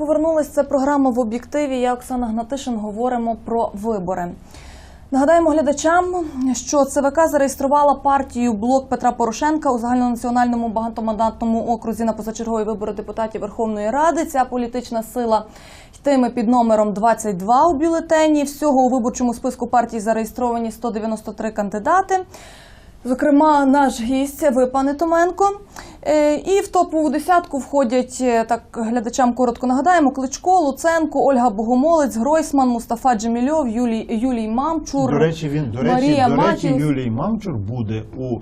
повернулись. Це програма в об'єктиві. Я Оксана Гнатишин. Говоримо про вибори. Нагадаємо глядачам, що ЦВК зареєструвала партію блок Петра Порошенка у загальнонаціональному багатомандатному окрузі на позачергові вибори депутатів Верховної Ради. Ця політична сила йтиме під номером 22 у бюлетені. Всього у виборчому списку партії зареєстровані 193 кандидати. Зокрема, наш гість, ви, пане Томенко. Е, І в топову десятку входять е, так глядачам коротко нагадаємо: Кличко, Луценко, Ольга Богомолець, Гройсман, Мустафа Джемільов, Юлій, Юлій Мамчур. До речі, він до речі, Марія до речі, Матіус. Юлій Мамчур буде у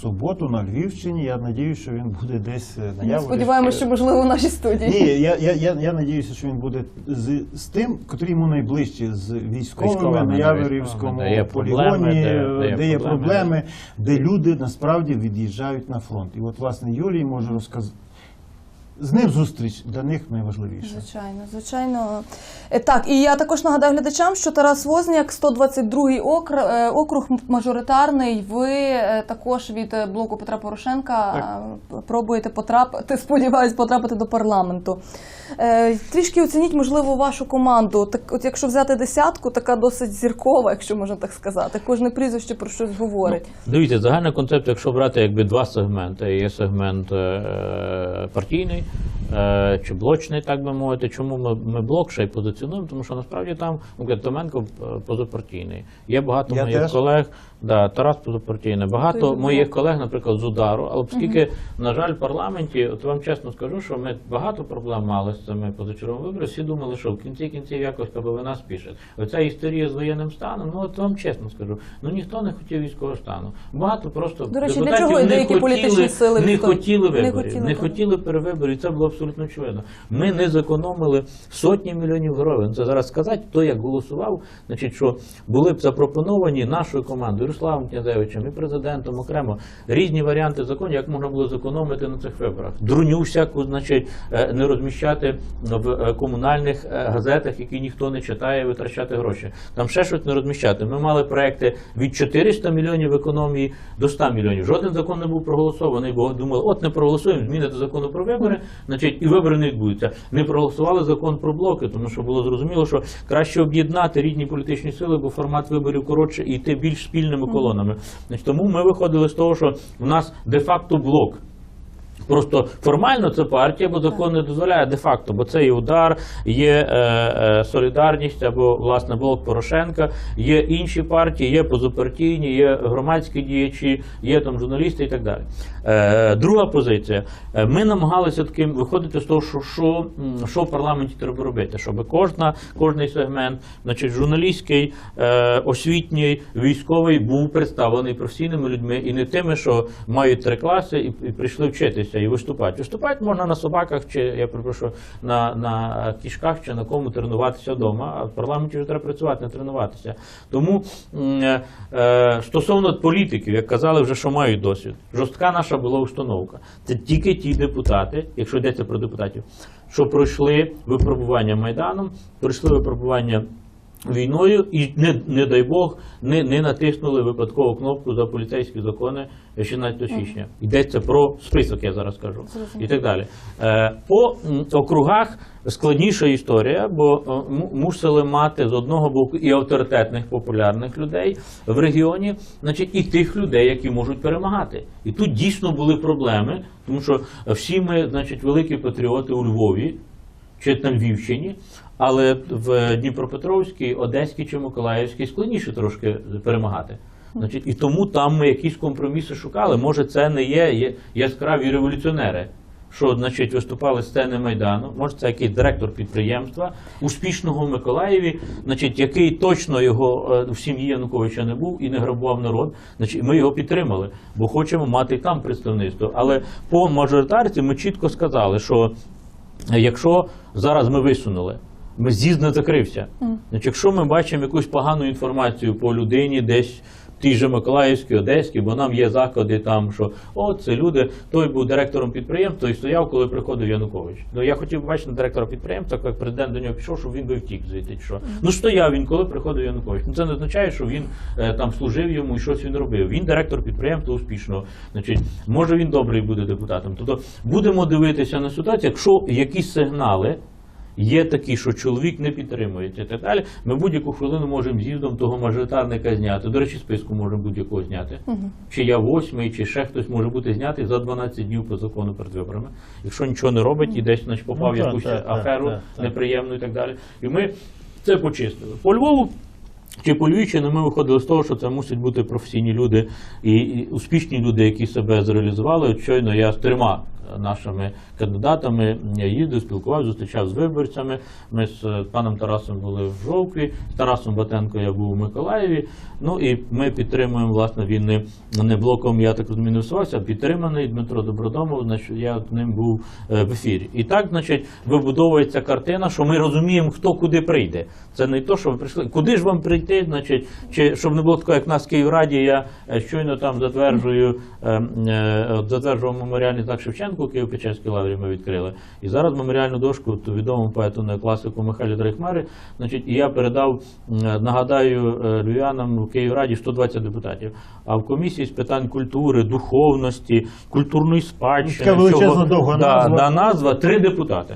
суботу на Львівщині. Я надіюся, що він буде десь е, на Ми сподіваємося, що можливо в нашій студії. Ні, я, я, я, я надіюся, що він буде з, з тим, котрий йому найближче, з військовими на Яворівському де є полігоні, проблеми, де, де- де є проблеми. проблеми, де люди насправді від'їжджають на фронт. І от, власне, Юлій може розказати. З ним зустріч для них найважливіше. Звичайно, звичайно. Е, Так, і я також нагадаю глядачам, що Тарас Возняк, 122-й окр, е, округ мажоритарний. Ви е, також від блоку Петра Порошенка е, пробуєте потрапити, сподіваюсь, потрапити до парламенту. Трішки оцініть, можливо, вашу команду. Так, от якщо взяти десятку, така досить зіркова, якщо можна так сказати. Кожне прізвище про щось говорить. Дивіться, загальний концепт, якщо брати якби два сегменти, є сегмент партійний чи блочний, так би мовити. Чому ми, ми блок ще й позиціонуємо? Тому що насправді там ну, Томенко е, позапартійний. Є багато Я моїх теж. колег, да, Тарас позапартійний. Багато Той моїх колег, наприклад, з удару. Але оскільки, на жаль, в парламенті, от вам чесно скажу, що ми багато проблем мали з цими позачерговими виборами. Всі думали, що в кінці кінців якось КБВ спішить. Оця історія з воєнним станом, ну от вам чесно скажу, ну ніхто не хотів військового стану. Багато просто До речі, для чого не деякі хотіли, політичні сили не хотіли Не хотіли, не хотіли перевиборів, і це було абсолютно очевидно. Ми не зекономили сотні мільйонів гривень. Це зараз сказати, хто як голосував, значить, що були б запропоновані нашою командою Ярославом Князевичем і президентом окремо різні варіанти законів, як можна було зекономити на цих виборах. Друню всяку, значить, е, не розміщати в е, комунальних е, газетах, які ніхто не читає, витрачати гроші. Там ще щось не розміщати. Ми мали проекти від 400 мільйонів економії до 100 мільйонів. Жоден закон не був проголосований, бо думали, от не проголосуємо, змінити закону про вибори, значить, і вибори не відбудуться. Не проголосували закон про блоки, тому що було зрозуміло, що краще об'єднати різні політичні сили, бо формат виборів коротше і йти більш спільними колонами. Тому ми виходили з того, що в нас де-факто блок. Просто формально це партія, бо закон не дозволяє де-факто, бо це і удар, є е, е, солідарність або власне блок Порошенка, є інші партії, є позапартійні, є громадські діячі, є там журналісти і так далі. Е, друга позиція. Е, Ми намагалися таким виходити з того, що, що, що в парламенті треба робити, щоб кожна, кожний сегмент, значить, журналістський, е, освітній, військовий був представлений професійними людьми і не тими, що мають три класи і, і прийшли вчитися і виступати. Виступати можна на собаках, чи я перепрошую, на, на кішках чи на кому тренуватися вдома. А в парламенті вже треба працювати, не тренуватися. Тому е, е, стосовно політиків, як казали, вже що мають досвід. Жорстка наша була установка. Це тільки ті депутати, якщо йдеться про депутатів, що пройшли випробування майданом, пройшли випробування. Війною і не, не дай Бог не, не натиснули випадкову кнопку за поліцейські закони 16 січня. Йдеться про список, я зараз кажу, і так далі. Е, по округах складніша історія, бо е, мусили мати з одного боку і авторитетних популярних людей в регіоні, значить, і тих людей, які можуть перемагати. І тут дійсно були проблеми, тому що всі ми, значить, великі патріоти у Львові чи на Львівщині, але в Дніпропетровській, Одеській чи Миколаївській складніше трошки перемагати. Значить, і тому там ми якісь компроміси шукали. Може, це не є яскраві революціонери, що значить виступали сцени Майдану. Може, це якийсь директор підприємства успішного в Миколаєві, значить, який точно його е, в сім'ї Януковича не був і не грабував народ. Значить, ми його підтримали, бо хочемо мати там представництво. Але по мажоритарці ми чітко сказали, що якщо зараз ми висунули, ми з'їзд не закрився. Значить, якщо ми бачимо якусь погану інформацію по людині, десь тій же Миколаївській, Одеській, бо нам є заклади там, що о, це люди, той був директором підприємства, той стояв, коли приходив Янукович. Ну я хотів бачити директора підприємства, як президент до нього пішов, щоб він би втік звідти. Що ну стояв він, коли приходив Янукович. Ну це не означає, що він е, там служив йому і щось він робив. Він директор підприємства успішного. Значить, може він добрий буде депутатом. Тобто будемо дивитися на ситуацію, якщо якісь сигнали. Є такі, що чоловік не підтримується і так далі. Ми будь-яку хвилину можемо з'їздом того мажоритарника зняти. До речі, списку можемо будь-якого зняти. Чи я восьмий, чи ще хтось може бути знятий за 12 днів по закону перед виборами. Якщо нічого не робить і десь значить, попав Ну, якусь так, аферу так, так. неприємну і так далі. І ми це почистили. По Львову. Чи по Львівщині ми виходили з того, що це мусять бути професійні люди і, і успішні люди, які себе зреалізували. От Щойно я з трьома нашими кандидатами їздив, спілкувався, зустрічав з виборцями. Ми з е, паном Тарасом були в Жовкві, з Тарасом Батенко я був у Миколаєві. Ну і ми підтримуємо, власне, він не, не блоком, я так розумію, а підтриманий Дмитро Добродомов, значить, я ним був е, в ефірі. І так, значить, вибудовується картина, що ми розуміємо, хто куди прийде. Це не то, що ви прийшли. Куди ж вам прийти, значить, чи щоб не було такого, як нас в Київраді, я е, щойно там затверджую, е, е, от затверджував меморіальний знак Шевченку, Києво-Печерській лаврі ми відкрили. І зараз меморіальну дошку то відомому поету на класику Михайлі Дрейхмари. Значить, і я передав, нагадаю, е, львів'янам в Київраді 120 депутатів. А в комісії з питань культури, духовності, культурної спадщини, Така величезна довга да, назва. да, назва три депутати.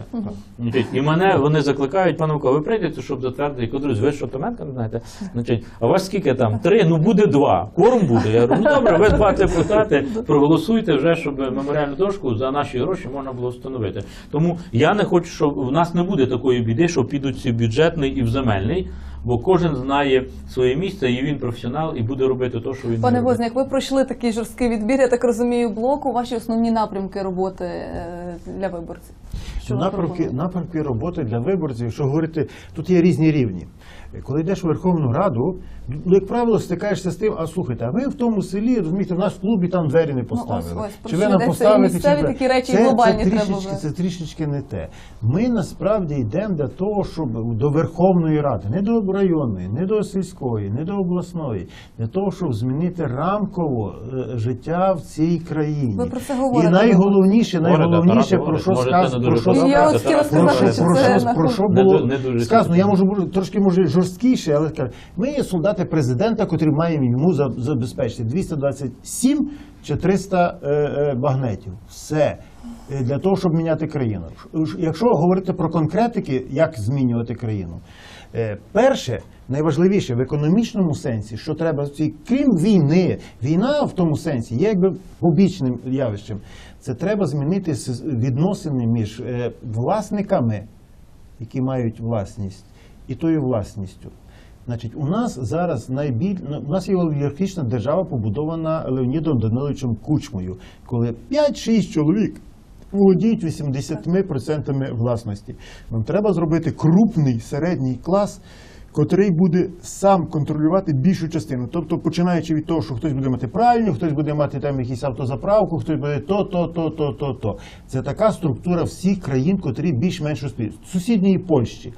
Значить, і мене вони закликають, пане Микола, ви прийдете, щоб затвердити. Я друзі, ви що Томенка не знаєте? Значить, а у вас скільки там? Три? Ну буде два. Кворум буде. Я говорю, ну добре, ви два депутати, проголосуйте вже, щоб меморіальну дошку за наші гроші можна було встановити. Тому я не хочу, щоб в нас не буде такої біди, що підуть всі в бюджетний і в земельний. Бо кожен знає своє місце, і він професіонал, і буде робити те, що він Пане. Возняк, ви пройшли такий жорсткий відбір, я так розумію, блоку. Ваші основні напрямки роботи е, для виборців. Що напрямки, напрямки роботи для виборців, якщо говорити, тут є різні рівні. Коли йдеш у Верховну Раду, ну, як правило, стикаєшся з тим, а слухайте, а ви в тому селі, розумієте, в нас в клубі там двері не поставили. Ну, ось- ось, чи ви нам поставите, чи такі речі це, глобальні це трішечки, вже. це трішечки не те. Ми насправді йдемо для того, щоб до Верховної Ради, не до районної, не до сільської, не до обласної, для того, щоб змінити рамково е, життя в цій країні. Ви про це говорите, І найголовніше, найголовніше, про що. Сказано, про що подобається. Я от хотіла сказати, що про, це про що було не, не дуже сказано, я можу бути трошки може жорсткіше, але скажу, ми є солдати президента, котрі маємо йому за- забезпечити 227 чи 300 е, е, багнетів. Все. Е, Для того, щоб міняти країну. Якщо говорити про конкретики, як змінювати країну, е, перше, найважливіше в економічному сенсі, що треба, крім війни, війна в тому сенсі є якби побічним явищем. Це треба змінити відносини між е, власниками які мають власність, і тою власністю. Значить, у нас зараз найбіль... ну, у нас є олігархічна держава, побудована Леонідом Даниловичем Кучмою, коли 5-6 чоловік володіють 80% власності. Нам треба зробити крупний середній клас, котрий буде сам контролювати більшу частину. Тобто, починаючи від того, що хтось буде мати пральню, хтось буде мати там якийсь автозаправку, хтось буде то, то, то, то, то, то. Це така структура всіх країн, котрі більш-менш успішні. Сусідньої Польщі.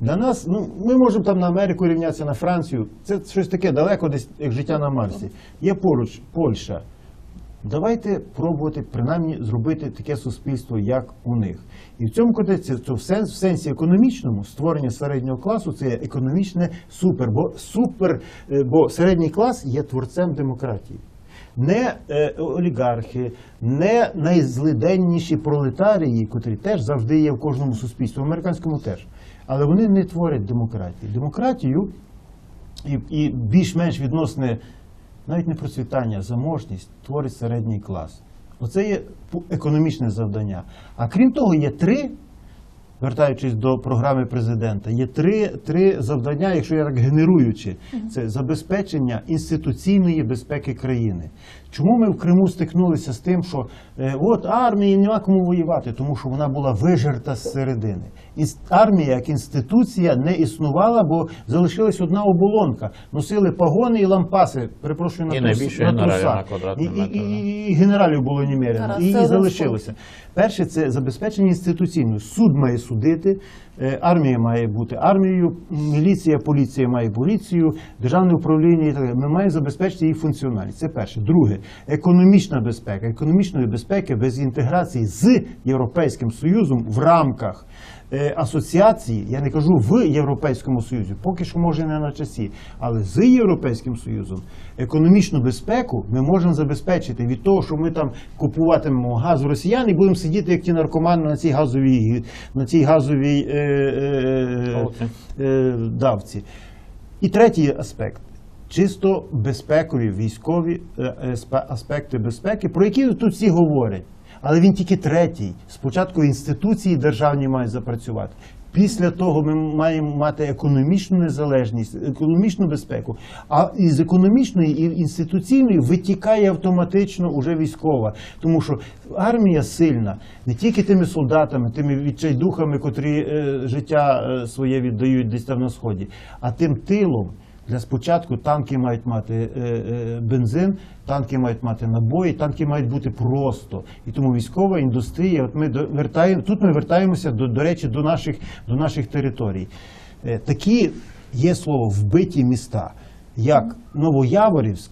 Для нас, ну, ми можемо там на Америку рівнятися, на Францію. Це щось таке далеко десь, як життя на Марсі. Є поруч Польща. Давайте пробувати принаймні зробити таке суспільство, як у них. І в цьому контексті це в сенс в сенсі економічному створення середнього класу це економічне супер. Бо супер, е, бо середній клас є творцем демократії. Не е, олігархи, не найзлиденніші пролетарії, котрі теж завжди є в кожному суспільстві, в американському теж. Але вони не творять демократії. Демократію і, і більш-менш відносне навіть не процвітання, а заможність творить середній клас. Оце є економічне завдання. А крім того, є три, вертаючись до програми президента, є три, три завдання, якщо я так генеруючи, це забезпечення інституційної безпеки країни. Чому ми в Криму стикнулися з тим, що е, от армії нема кому воювати, тому що вона була вижерта з середини. Армія як інституція не існувала, бо залишилась одна оболонка. Носили погони і лампаси. Перепрошую на І трус- найбільше на трусах. на квадратний І- і- і- і генералів було немерено. І, і залишилося. Перше це забезпечення інституційної. Суд має судити. Е, Армія має бути армією, міліція, поліція має поліцію, державне управління і так далі. Ми маємо забезпечити її функціональність. Це перше. Друге, економічна безпека. Економічної безпеки без інтеграції з Європейським Союзом в рамках е, асоціації, я не кажу в Європейському Союзі, поки що може не на часі, але з Європейським Союзом економічну безпеку ми можемо забезпечити від того, що ми там купуватимемо газ в росіян і будемо сидіти як ті наркомани на цій газовій на цій газовій е, Давці. е. І третій аспект. Чисто безпекові військові е, е, спе- аспекти безпеки, про які тут всі говорять. Але він тільки третій. Спочатку інституції державні мають запрацювати. Після того ми маємо мати економічну незалежність, економічну безпеку. А із економічної і інституційної витікає автоматично уже військова. Тому що армія сильна не тільки тими солдатами, тими відчайдухами, котрі е, життя е, своє віддають десь там на сході, а тим тилом. Для спочатку танки мають мати е, е, бензин, танки мають мати набої, танки мають бути просто. І тому військова індустрія, от ми вертаємо, тут ми вертаємося до, до речі до наших, до наших територій. Е, такі є слово вбиті міста, як Новояворівськ,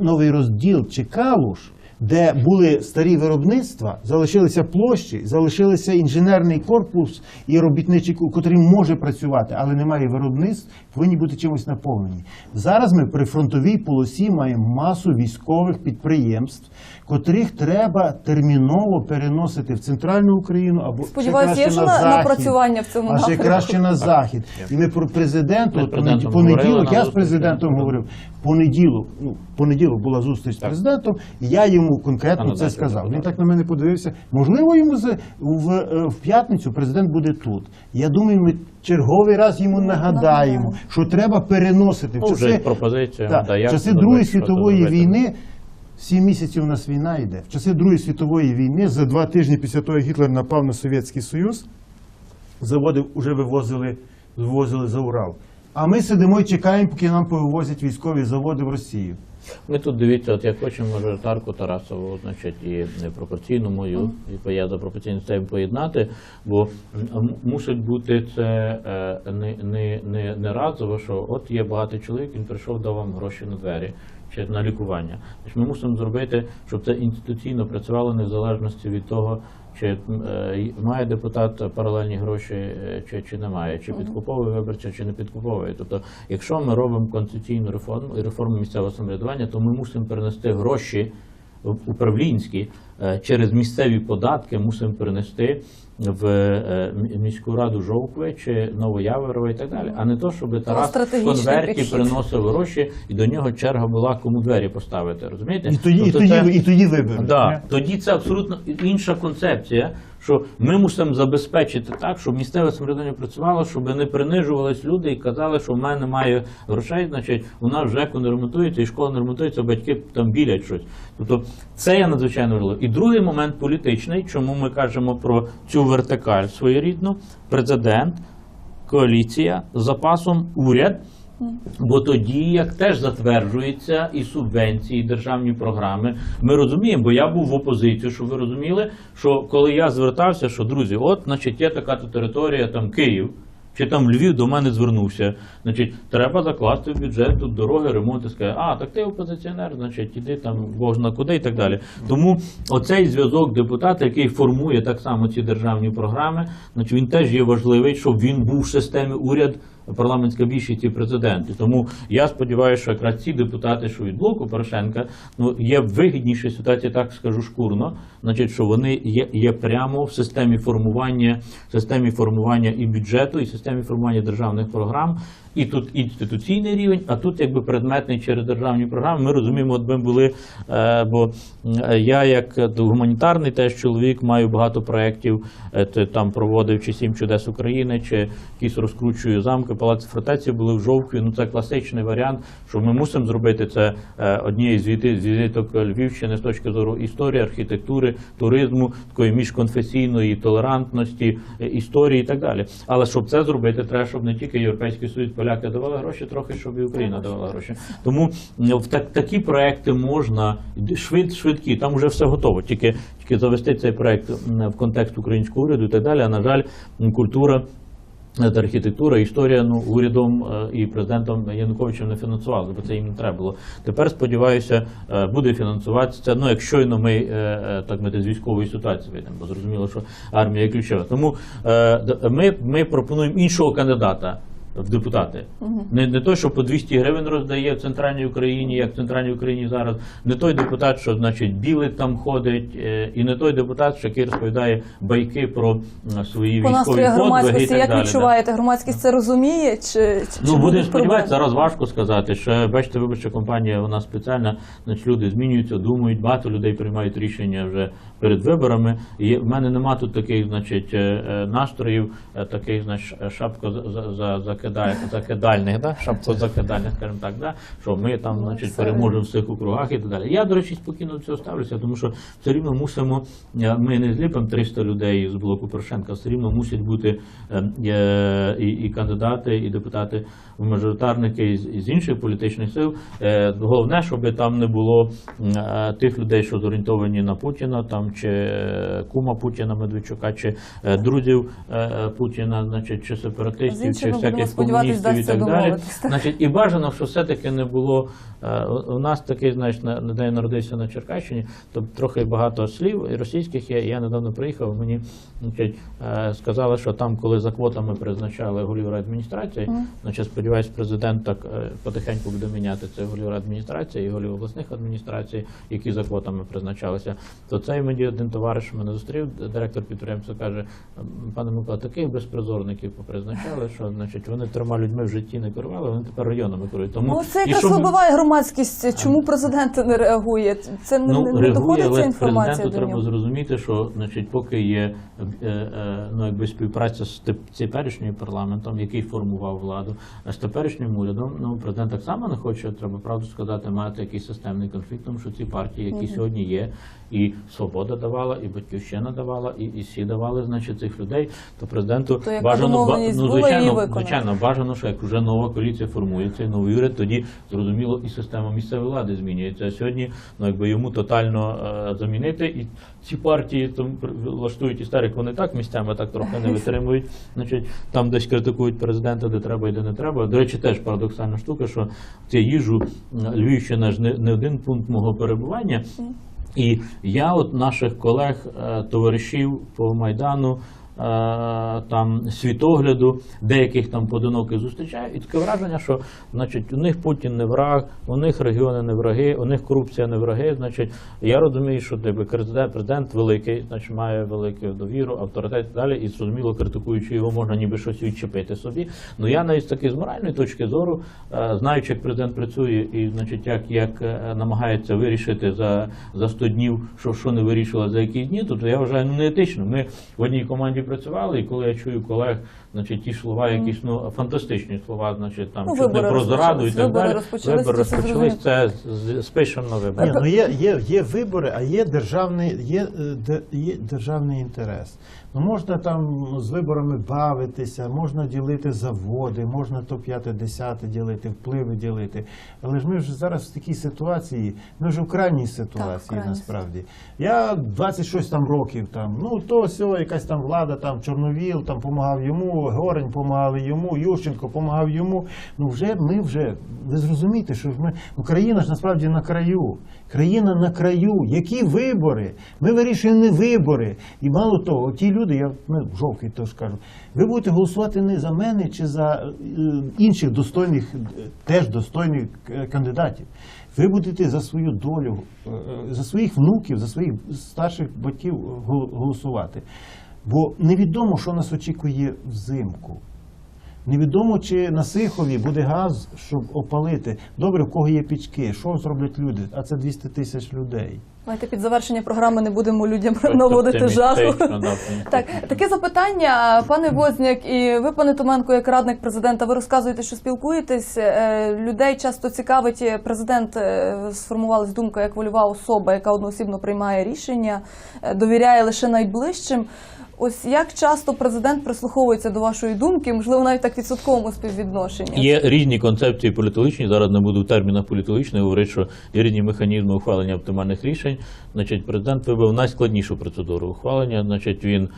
Новий Розділ чи Калуш, де були старі виробництва, залишилися площі, залишилися інженерний корпус і робітничий, котрий може працювати, але немає виробництв, повинні бути чимось наповнені. Зараз ми при фронтовій полосі маємо масу військових підприємств, котрих треба терміново переносити в центральну Україну або ще Сподіваюся, є на на- напрацювання в цьому а ще краще на захід. І ми про президента, Ми президентом понеділок, я з президентом говорив. Понеділок, ну, понеділок була зустріч з президентом, і я йому конкретно це сказав. Він так. на мене подивився. Можливо, йому з- в, е, в п'ятницю президент буде тут. Я думаю, ми черговий раз йому нагадаємо, нагадаємо. що треба переносити в Ну, часи, пропозиція. Так, в часи Другої світової війни. Сім місяців у нас війна йде. В часи Другої світової війни, за два тижні після того, як Гітлер напав на Совєтський Союз, заводи вже вивозили, вивозили за Урал. А ми сидимо і чекаємо, поки нам повивозять військові заводи в Росію. Ми тут дивіться, от як хочемо мажоритарку Тарасову, значить, і пропорційну мою, і я за пропорційну систему поєднати, бо мусить бути це е, не, не, не, не разово, що от є багатий чоловік, він прийшов, дав вам гроші на двері чи на лікування. Тобто ми мусимо зробити, щоб це інституційно працювало не в залежності від того, чи е, має депутат паралельні гроші, е, чи, чи не має, чи підкуповує виборця, чи не підкуповує. Тобто, якщо ми робимо конституційну реформу і реформу місцевого самоврядування, то ми мусимо перенести гроші управлінські е, через місцеві податки, мусимо перенести в е, міську раду Жовкви чи Новояверова і так далі. А не то, щоб Тарас в конверті приносив гроші і до нього черга була кому двері поставити. Розумієте? І тоді, і Тобто тоді, це- і тоді виберуть. Да, тоді це абсолютно інша концепція, що ми мусимо забезпечити так, щоб місцеве самоврядування працювало, щоб не принижувались люди і казали, що в мене немає грошей, значить у нас ЖЕКу не ремонтується і школа не ремонтується, батьки там білять щось. Тобто це є надзвичайно важливо. І другий момент політичний, чому ми кажемо про цю вертикаль своєрідну, президент, коаліція з запасом уряд. Бо тоді, як теж затверджуються і субвенції, і державні програми, ми розуміємо, бо я був в опозиції, щоб ви розуміли, що коли я звертався, що друзі, от, значить, є така то територія, там Київ, чи там Львів до мене звернувся. Значить, треба закласти в бюджет тут дороги, ремонт і сказати, а так ти опозиціонер, значить, іди там Бог зна куди і так далі. Тому оцей зв'язок депутата, який формує так само ці державні програми, значить він теж є важливий, щоб він був в системі уряд парламентська більшість і президенти. Тому я сподіваюся, що якраз ці депутати, що від блоку Порошенка, ну є вигідніші ситуації, так скажу шкурно, значить, що вони є, є прямо в системі формування, в системі формування і бюджету, і системі формування державних програм. І тут інституційний рівень, а тут якби предметний через державні програми. Ми розуміємо, от ми були, е, бо е, я як е, гуманітарний теж чоловік маю багато проєктів, там проводив чи сім чудес України, чи якісь розкручую замки, палац фортеці були в жовтні. Ну це класичний варіант, що ми мусимо зробити це однією з візиток Львівщини з точки зору історії, архітектури, туризму, такої міжконфесійної толерантності, історії і так далі. Але щоб це зробити, треба, щоб не тільки Європейський Союз поляки давали гроші, трохи щоб і Україна давала гроші. Тому в так, такі проекти можна швид, швидкі, там вже все готово. Тільки, тільки завести цей проект в контекст українського уряду і так далі. А на жаль, культура. Та архітектура, історія ну урядом е, і президентом Януковичем не фінансували, бо це їм не треба було. Тепер сподіваюся, е, буде фінансуватися. Ну як щойно ми е, е, так мати з військової ситуації вийдемо, бо зрозуміло, що армія ключова. Тому е, ми, ми пропонуємо іншого кандидата. В депутати не, не той, що по 200 гривень роздає в центральній Україні, як в центральній Україні зараз, не той депутат, що значить білик там ходить, е, і не той депутат, що який розповідає байки про свої По військові подвиги і так як далі. відчуваєте, громадськість це розуміє? Чи, чи Ну, будемо сподіватися, зараз важко сказати. Що бачите, виборча компанія вона спеціальна, значить люди змінюються, думають, багато людей приймають рішення вже перед виборами. І в мене нема тут таких, значить, е, е, настроїв, таких, значить, шапко за, за, за, закидай, закидальних, да? шапко закидальних, скажімо так, да? що ми там, значить, переможемо в цих округах і так далі. Я, до речі, спокійно до цього ставлюся, тому що все рівно мусимо, е, ми не зліпимо 300 людей з блоку Порошенка, все рівно мусять бути е, е, і, і кандидати, і депутати в мажоритарники із, із інших політичних сил. Головне, щоб там не було тих людей, що зорієнтовані на Путіна, там чи кума Путіна Медведчука, чи друзів Путіна, значить, чи сепаратистів, чи всяких комуністів і так далі. Значить, і бажано, що все-таки не було. е, У нас такий, знаєш, на, день народився на Черкащині, то трохи багато слів і російських є. Я недавно приїхав, мені значить, е, сказали, що там, коли за квотами призначали голів адміністрації, значить, сподіваюсь, президент так е, потихеньку буде міняти це голів адміністрації і голів обласних адміністрацій, які за квотами призначалися. То цей мені один товариш мене зустрів, директор підприємства каже: пане Микола, таких безпризорників попризначали, що значить вони трьома людьми в житті не керували, вони тепер районами керують. Тому Ну, це якраз вибиває громадськість. Чому президент не реагує? Це не, Ну, не, реагує, доходить ця інформація президенту до треба зрозуміти, що значить, поки є е, е, ну, якби співпраця з теп- теперішнім парламентом, який формував владу, а з теперішнім урядом, ну президент так само не хоче, треба правду сказати, мати якийсь системний конфлікт, тому що ці партії, які сьогодні є, і Свобода давала, і Батьківщина давала, і, і всі давали, значить, цих людей, то президенту То бажано ну, звичайно, виконати. Звичайно, бажано, що як вже нова коаліція формується, і новий уряд, тоді зрозуміло і система місцевої влади змінюється. А сьогодні, ну якби йому тотально е, замінити, і ці партії там влаштують істерик, вони так місцями так трохи не витримують. Значить, там десь критикують президента, де треба і де не треба. До речі, теж парадоксальна штука, що ця їжу Львівщина ж не, не один пункт мого перебування. І я от наших колег, е, товаришів по Майдану, там світогляду, деяких там поодиноких зустрічаю, і таке враження, що значить, у них Путін не враг, у них регіони не враги, у них корупція не враги. Значить, я розумію, що якби, президент, президент великий, значить, має велику довіру, авторитет і далі, і зрозуміло, критикуючи його, можна ніби щось відчепити собі. Ну я навіть таки з моральної точки зору, е, знаючи, як президент працює, і значить, як, як е, намагається вирішити за, за 100 днів, що, що не вирішила за якісь дні, то, то я вважаю ну, неетично. Ми в одній команді працювали, і коли я чую колег, значить, ті слова, якісь ну фантастичні слова, значить там Ну, чуть не про зраду і так далі. розпочались, Вибори розпочались. Це з- спишемо на вибори. Ні, ну є, є, є вибори, а є державний, є, е, де- є державний інтерес. Ну можна там з виборами бавитися, можна ділити заводи, можна то п'яте, десяте ділити, впливи ділити. Але ж ми вже зараз в такій ситуації, ми вже в крайній ситуації крайній. насправді. Я 26 там років там, ну то все, якась там влада, там Чорновіл, там помагав йому, Горень помагали йому, Ющенко помагав йому. Ну вже ми вже, ви зрозумієте, що ми, Україна ж насправді на краю. Країна на краю. Які вибори? Ми вирішуємо не вибори. І мало того, ті люди, я ну, жовтий теж кажу, ви будете голосувати не за мене чи за е, інших достойних, теж достойних е, кандидатів. Ви будете за свою долю, е, за своїх внуків, за своїх старших батьків голосувати. Бо невідомо, що нас очікує взимку. Невідомо, чи на Сихові буде газ, щоб опалити. Добре, в кого є пічки, що зроблять люди? А це 200 тисяч людей. Давайте під завершення програми не будемо людям наводити це жаху. Так, таке запитання, пане Возняк, і ви, пане Томенко, як радник президента, ви розказуєте, що спілкуєтесь. Е, Людей часто цікавить, е, президент е, сформувалась думка як вольова особа, яка одноосібно приймає рішення, довіряє лише найближчим. Ось як часто президент прислуховується до вашої думки, можливо, навіть так відсотковому співвідношенні? Є різні концепції політологічні. Зараз не буду в термінах політологічних говорити, що є різні механізми ухвалення оптимальних рішень. Значить, президент вибив найскладнішу процедуру ухвалення. Значить, він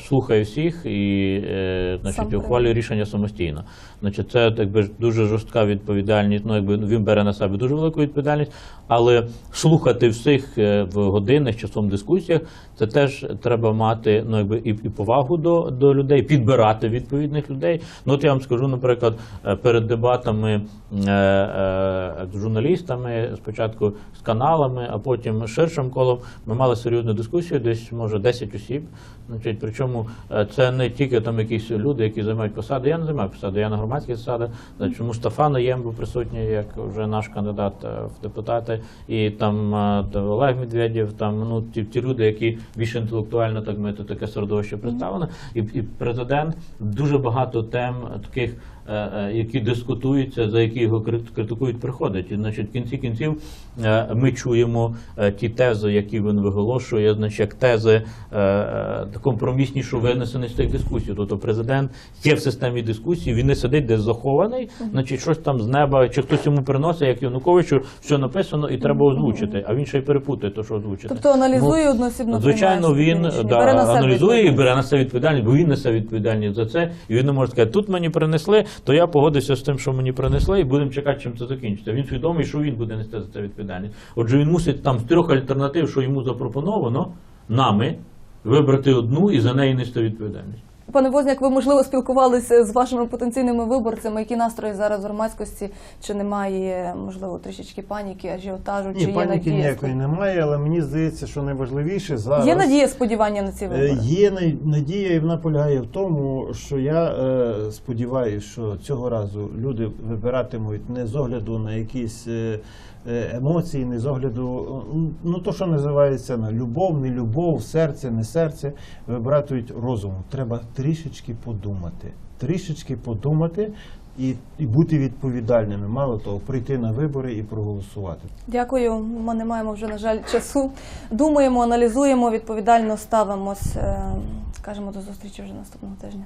слухає всіх і е, значить, ухвалює рішення самостійно. Значить, це якби дуже жорстка відповідальність. Ну, якби він бере на себе дуже велику відповідальність, але слухати всіх е, в годинних часом дискусіях, це теж треба мати ну, якби, і, і повагу до, до людей, підбирати відповідних людей. Ну, от я вам скажу, наприклад, е, перед дебатами е, е, з журналістами, спочатку з каналами, а потім ширшим колом, ми мали серйозну дискусію, десь може 10 осіб. Значить, причому е, це не тільки там якісь люди, які займають посади. Я не займаю посади, я на громадських засадах. Значить, Мустафа Наєм був присутній як вже наш кандидат е, в депутати, і там е, Олег Медведєв, там ну ті, ті люди, які більш інтелектуально так мити таке середовище представлено. І, і президент дуже багато тем таких. Е, е, Які дискутуються, за які його крит- критикують, приходить. І, значить, в кінці кінців е, ми чуємо ті тези, які він виголошує, значить, як тези е, е, винесені з тих дискусій. Тобто президент є в системі дискусії, він не сидить десь захований, значить щось там з неба, чи хтось йому приносить, як Януковичу, все написано і треба озвучити, а він ще й перепутає те, що озвучити. Тобто аналізує Ну, одноосібно Звичайно, він да, аналізує і бере на себе відповідальність, бо він несе відповідальність за це. І він не може сказати, тут мені принесли, то я погодився з тим, що мені принесли, і будемо чекати, чим це закінчиться. Він свідомий, що він буде нести за це відповідальність. Отже, він мусить там з трьох альтернатив, що йому запропоновано, нами вибрати одну і за неї нести відповідальність. Пане Возняк, ви можливо спілкувалися з вашими потенційними виборцями. Які настрої зараз в громадськості? Чи немає можливо трішечки паніки, ажіотажу? чи Ні, є паніки надія? ніякої немає, але мені здається, що найважливіше зараз. Є надія, сподівання на ці Е, вибори? Є надія, і вона полягає в тому, що я е, сподіваюся, що цього разу люди вибиратимуть не з огляду на якісь е, е, емоції, не з огляду, ну то, що називається на любов, не любов, серце, не серце, вибиратимуть розумом. Треба трішечки подумати. Трішечки подумати і, і бути відповідальними. Мало того, прийти на вибори і проголосувати. Дякую. Ми не маємо вже на жаль часу. Думаємо, аналізуємо, відповідально ставимось. Кажемо Скажемо до зустрічі вже наступного тижня.